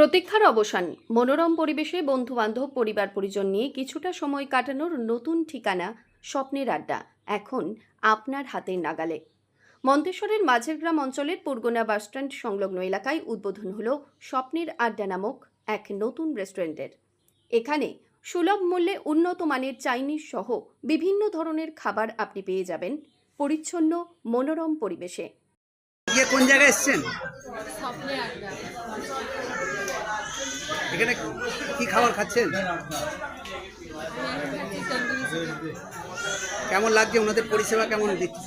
প্রতীক্ষার অবসান। মনোরম পরিবেশে বন্ধু বান্ধব পরিবার পরিজন নিয়ে কিছুটা সময় কাটানোর নতুন ঠিকানা স্বপ্নের আড্ডা এখন আপনার হাতের নাগালে। মন্তেশ্বরের মাঝের গ্রাম অঞ্চলের পুরগোনা বাসস্ট্যান্ড সংলগ্ন এলাকায় উদ্বোধন হল স্বপ্নের আড্ডা নামক এক নতুন রেস্টুরেন্টের। এখানে সুলভ মূল্যে উন্নত মানের চাইনিজ সহ বিভিন্ন ধরনের খাবার আপনি পেয়ে যাবেন পরিচ্ছন্ন মনোরম পরিবেশে। কোন জায়গায় এসছেন? এখানে কি খাবার খাচ্ছেন? কেমন লাগছে ওনাদের পরিষেবা? কেমন দিচ্ছে?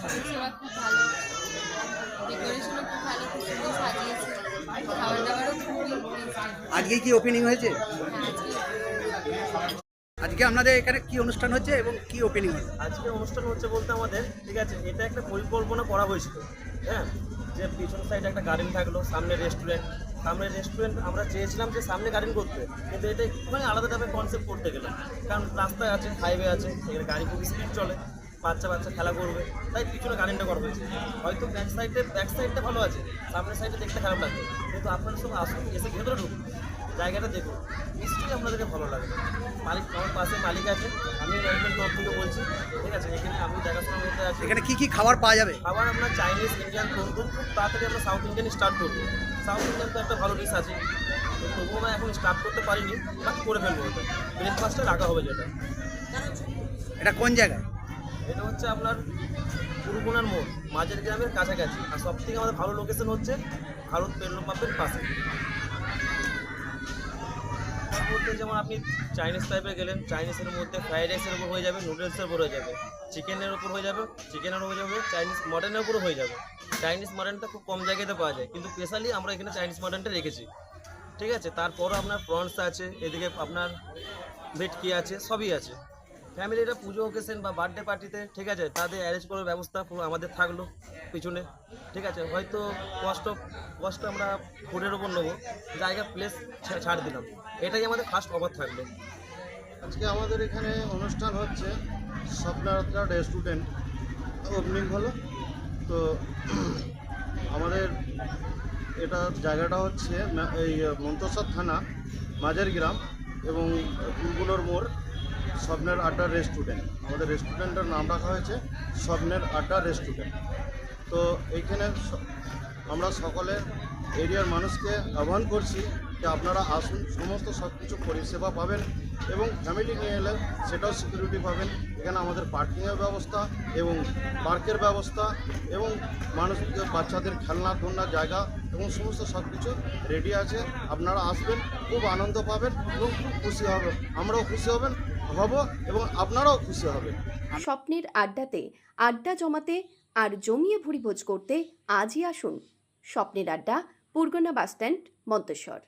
আজকে কি ওপেনিং হয়েছে? আজকে আপনাদের এখানে কি অনুষ্ঠান হচ্ছে এবং কি ওপেনিং হচ্ছে আজকে অনুষ্ঠান হচ্ছে বলতে আমাদের ঠিক আছে এটা একটা পরিকল্পনা করা হয়েছিল হ্যাঁ? যে পিছন সাইডে একটা গার্ডেন থাকল সামনে রেস্টুরেন্ট সামনে রেস্টুরেন্ট আমরা চেয়েছিলাম যে সামনে গাড়ি করতে, কিন্তু এটা একটুখানি আলাদা টাইপের কনসেপ্ট করতে গেলাম। কারণ রাস্তায় আছে হাইওয়ে আছে, এখানে গাড়ি খুব স্পিড চলে। বাচ্চা বাচ্চা খেলা করবে তাই পিছনে গার্ডেনটা করা হয়েছে হয়তো ব্যাক সাইডে ব্যাক সাইডটা ভালো আছে সামনের সাইডে দেখতে খারাপ লাগছে কিন্তু আপনারা সব আসুন এসে ভেতরে ঢুকুন জায়গাটা দেখুন। নিশ্চয়ই আপনাদেরকে ভালো লাগবে। মালিক আমার পাশে মালিক আছে আমি ম্যানেজমেন্ট তরফ থেকে বলছি ঠিক আছে? এখানে আমি দেখাশোনা করতে আছি। এখানে কী কী খাবার পাওয়া যাবে? আবার আমরা চাইনিজ ইন্ডিয়ান তন্দুর খুব তাড়াতাড়ি আমরা সাউথ ইন্ডিয়ান স্টার্ট করব। সাউথ ইন্ডিয়ান তো একটা ভালো ডিশ আছে তো তবুও আমরা এখন স্টার্ট করতে পারিনি বাট করে ফেলব ওটা। ব্রেকফাস্টে রাখা হবে যেটা। এটা কোন জায়গায় এটা হচ্ছে আপনার পুরুগুনার মোড়, মাঝের গ্রামের কাছাকাছি। আর সব থেকে আমাদের ভালো লোকেশন হচ্ছে ভারত পেট্রোল পাম্পের পাশে যেমন আপনি চাইনিজ টাইপে গেলেন চাইনিজের মধ্যে ফ্রাইড রাইসের উপর হয়ে যাবে নুডলসের উপর হয়ে যাবে চিকেনের উপর হয়ে যাবে চিকেনের হয়ে যাবে চাইনিজ মটনের উপর হয়ে যাবে। চাইনিজ মটনটা খুব কম জায়গাতে পাওয়া যায়, কিন্তু স্পেশালি আমরা এখানে চাইনিজ মটনটা রেখেছি। ঠিক আছে? তারপরও আপনার প্রনস আছে, এদিকে আপনার ভেটকি আছে, সবই আছে। ফ্যামিলিরা পুজো ওকেশন বা বার্থডে পার্টিতে ঠিক আছে, তাদের অ্যারেঞ্জ করার ব্যবস্থা পুরো আমাদের থাকল পিছনে, ঠিক আছে, হয়তো কষ্ট কষ্ট আমরা ফুডের ওপর নেব, জায়গা প্লেস ছাড় দিলাম, এটাই আমাদের ফার্স্ট অফার থাকল। আজকে আমাদের এখানে অনুষ্ঠান হচ্ছে স্বপ্নারত্রা রেস্টুরেন্ট ওপেনিং হলো, তো আমাদের এটা জায়গাটা হচ্ছে এই মন্তসর থানা, মাঝের গ্রাম এবং ফুলগুলোর মোড়। স্বপ্নের আড্ডা রেস্টুরেন্ট আমাদের রেস্টুরেন্টের নাম রাখা হয়েছে স্বপ্নের আড্ডা রেস্টুরেন্ট তো এইখানে আমরা সকলে এরিয়ার মানুষকে আহ্বান করছি যে আপনারা আসুন, সমস্ত সব কিছু পরিষেবা পাবেন এবং ফ্যামিলি নিয়ে এলে সেটাও সিকিউরিটি পাবেন। এখানে আমাদের পার্কিংয়ের ব্যবস্থা এবং পার্কের ব্যবস্থা এবং মানুষ, বাচ্চাদের খেলনা ধরনার জায়গা এবং সমস্ত সব কিছু রেডি আছে। আপনারা আসবেন, খুব আনন্দ পাবেন এবং খুব খুশি হবে আমরাও খুশি হবেন, হব এবং আপনারাও খুশি হবেন। স্বপ্নের আড্ডাতে আড্ডা জমাতে আর জমিয়ে ভুড়ি ভোজ করতে আজই আসুন। স্বপ্নের আড্ডা পুরগনা বাসস্ট্যান্ড মন্তেশ্বর।